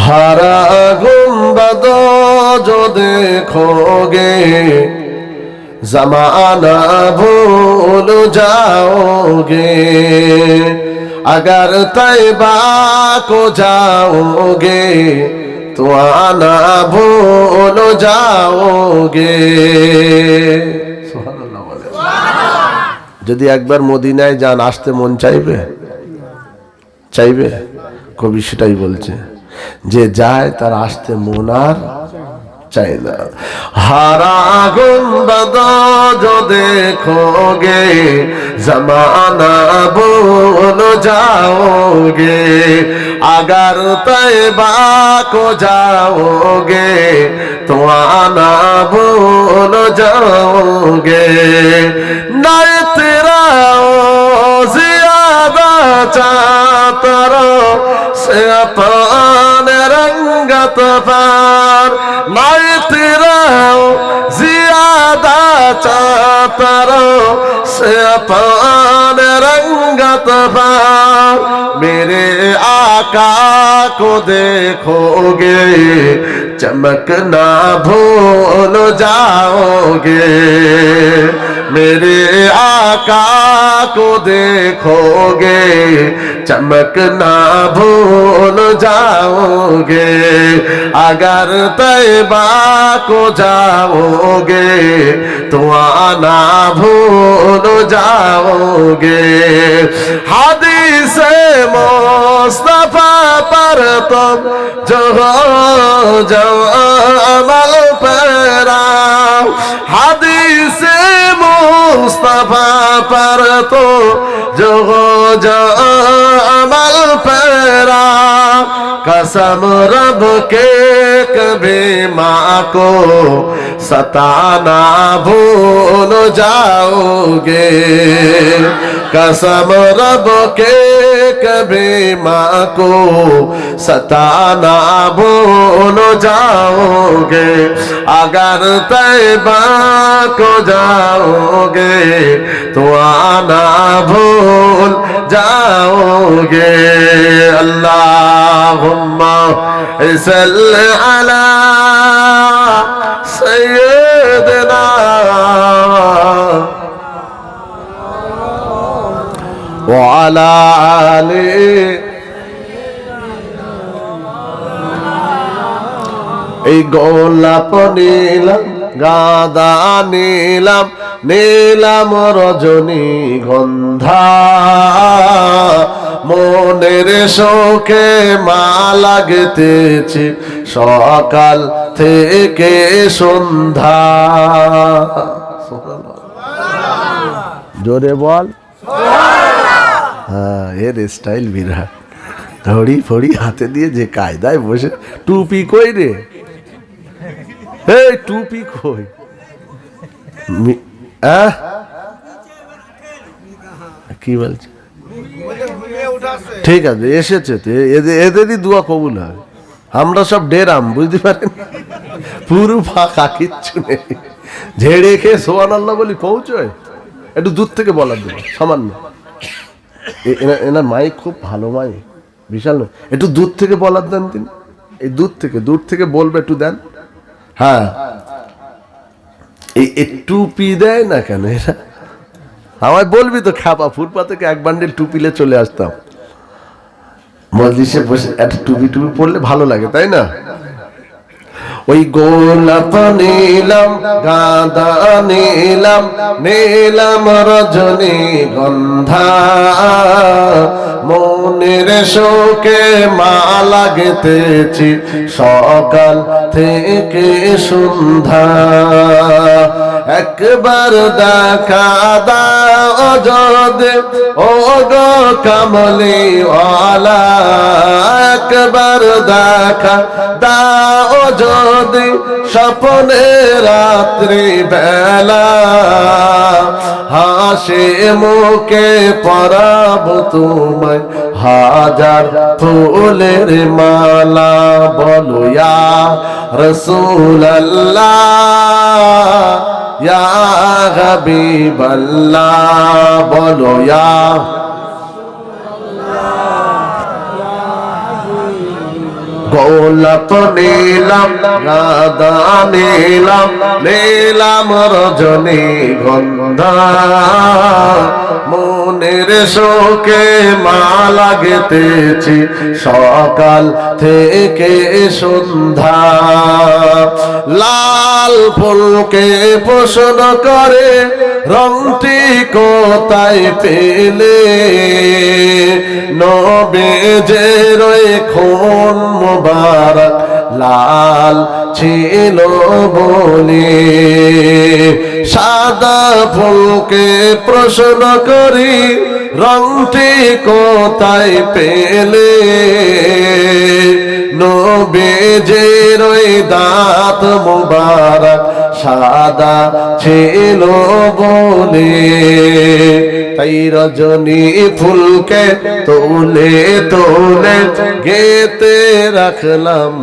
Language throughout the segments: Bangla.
हरा गुम्बद जो देखोगे जमाना भूल जाओगे अगर तैबा को जाओगे तो आना भूल जाओगे যদি একবার মদিনায় যান আসতে মন চাইবে চাইবে কবি সেটাই বলছে যে যায় তার আসতে মন আর চাই না হারা গুম্বদ जो देखोगे जमाना भूल जाओगे अगर तैबा को जाओगे तो आना भूल जाओगे नहीं तेरा तार माय तेरा ज़िआदा चातरों से अपन रंगत बार मेरे आका को देखोगे, चमक ना भूल जाओगे। मेरे आका को देखोगे चमकना भूल जाओगे। अगर तैबा को जाओगे तो आना भूल जाओगे। हदीस मुस्तफ़ा पर तुम जो हो, जो अमल पैरा हदीस मुस्तफ़ा पर तो जो हो, जो कसम रब के कभी माँ को सताना भूल जाओगे। कसम रब के कभी माँ को सताना भूल जाओगे। अगर तैबा को जाओगे तो आना भूल जाओगे। اللهم صل على سيدنا وعلى آل এই গোলাপ নিলাম গাদা নীলম নীলম রজনী গন্ধা। মনের শোকে মা লাগতেছে। সকাল থেকে সন্ধ্যা। জোরে বল। হ্যাঁ এর স্টাইল বিরাট। ধড়ি ফড়ি হাতে দিয়ে যে কায়দায় বসে। টুপি কই রে? এই, টুপি কই? কি বলছে? ঠিক আছে, এসেছে তো এদের- এদেরই দোয়া কবুল হয়। আমরা সব ডেরাম, বুঝতে পারেন? পুরো ফাঁকা, কিচ্ছু নেই। ঝেড়ে খেয়ে সোয়ান আল্লাহ বলি, পৌঁছয়? একটু দূর থেকে বলার দেবো সামান্য। এনার মাইক খুব ভালো মাইক, বিশাল না একটু দূর থেকে বলার দেন তিনি। এই দূর থেকে দূর থেকে বলবে একটু দেন। হ্যাঁ। এই টুপি দেয় না কেন এরা? আমায় বলবি তো খাপা ফুটপা থেকে এক বান্ডিল টুপিলে চলে আসতাম। মজলিসে বসে একটা টুপি টুপি পরলে ভালো লাগে, তাই না? ওই গোলাপ নিলাম, গাঁদা নীলাম, নিলাম রজনী গন্ধা। মনের শোকে মা লাগতেছি সকাল থেকে সন্ধ্যা। একবার দেখা দাও যদি ও গো কমলি একবার দেখা দাও যদি স্বপ্নে রাত্রি বেলা। হাসে মুখে পরাব তোমায় হাজার ফুলের মালা, বলো ইয়া রসুল ইয়া হাবিব বলো ইয়া গোলাপ নিলাম গাদা নিলাম নিলাম রজনী গন্ধা। মনের শোকে মালা গেতেছি সকাল থেকে সন্ধ্যা। লাল ফুলকে পোষণ করে, রংটি কোথায় পেলে? নবেজে রয়ে খুন মুবারক লাল ছিল বলে সাদা ফুলকে প্রশ্ন করি, রংটি কোথায় পেলে? নবেজের ওই দাঁত মুবারক সাদা ছিল বলে তাই রজনী ফুলকে তোলে তোলে গেতে রাখলাম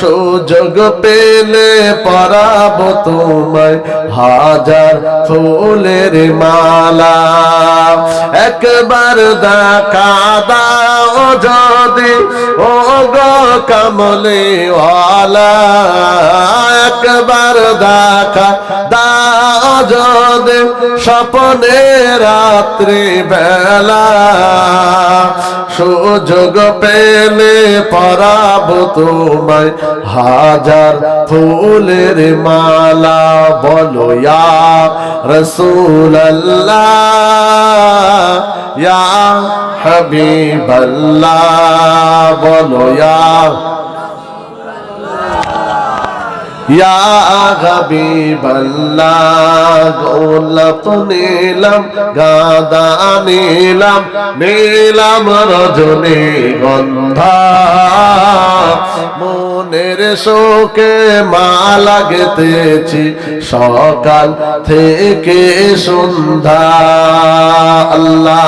সুযোগ পেলে পরাব তোমায় হাজার ফুলের মালা। একবার দেখা দাও যদি ও গো কমলে একবার দেখা দাও যদি স্বপ্নে রাত্রি বেলা। সুযোগ পেলে পরাব তোমায় হাজার ফুলের মালা। বলো, ইয়া রসুল ইয়া হাবিবাল্লাহ, বলো, ইয়া ইয়া হাবিবাল্লাহ গোলাপ নিলাম গাদা নিলাম নিলাম রজনী গন্ধা। মনের শোকে মালা গেতেছি সকাল থেকে সন্ধ্যা। আল্লাহ